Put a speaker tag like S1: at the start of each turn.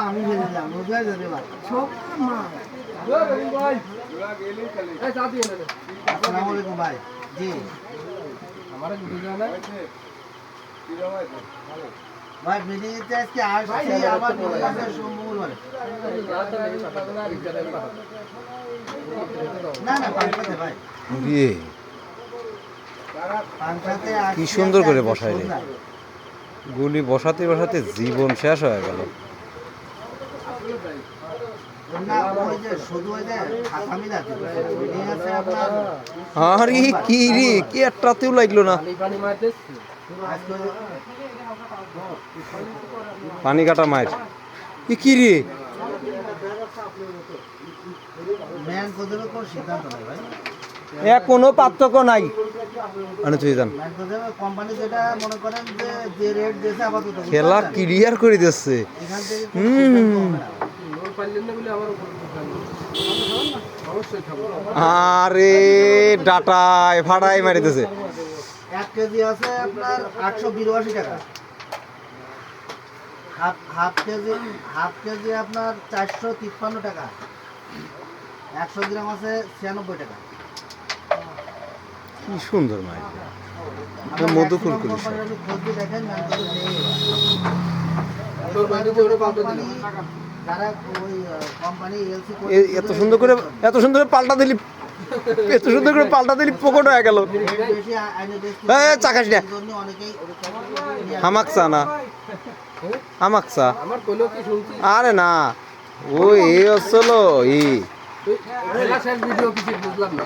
S1: আমি পারছ ভাই
S2: সব মাল
S1: আসসালামু আলাইকুম ভাই জি। ভাই মিডিয়াতে আজকে আসছি আমার নির্বাচন সম্ভব না না পাঁচটাতে ভাই।
S3: কি সুন্দর করে বসায় রে। গুলি বসাতে বসাতে জীবন শেষ হয়ে গেল। আরে কি রে, কি একটাতেও লাগল না? পানি কাটা মায়ের এ কি রে?
S1: ম্যান কোদের উপর সিদ্ধান্ত নেই ভাই
S3: এ কোনো পার্থক্য নাই। মানে খেলা ক্লিয়ার করে দিচ্ছে। আরে ডাটায় ফাটাই মারিতেছে।
S1: এক কেজি আছে আপনার আটশো বিরাশি টাকা। Half half KG half KG আপনার চারশো তিপ্পান্ন টাকা। একশো গ্রাম আছে ছিয়ানব্বই টাকা।
S3: কি সুন্দর
S1: কোম্পানি এলসি
S3: এ- এত সুন্দর করে এত সুন্দর করে পাল্টা দিলি এত সুন্দর করে পাল্টা দিলি পকট হয়ে গেল এ, চাকাস না। হামাক চা না হামাক চা আরে না ও এই হচ্ছিল ই
S2: ভিডিও কিছু বুঝলাম না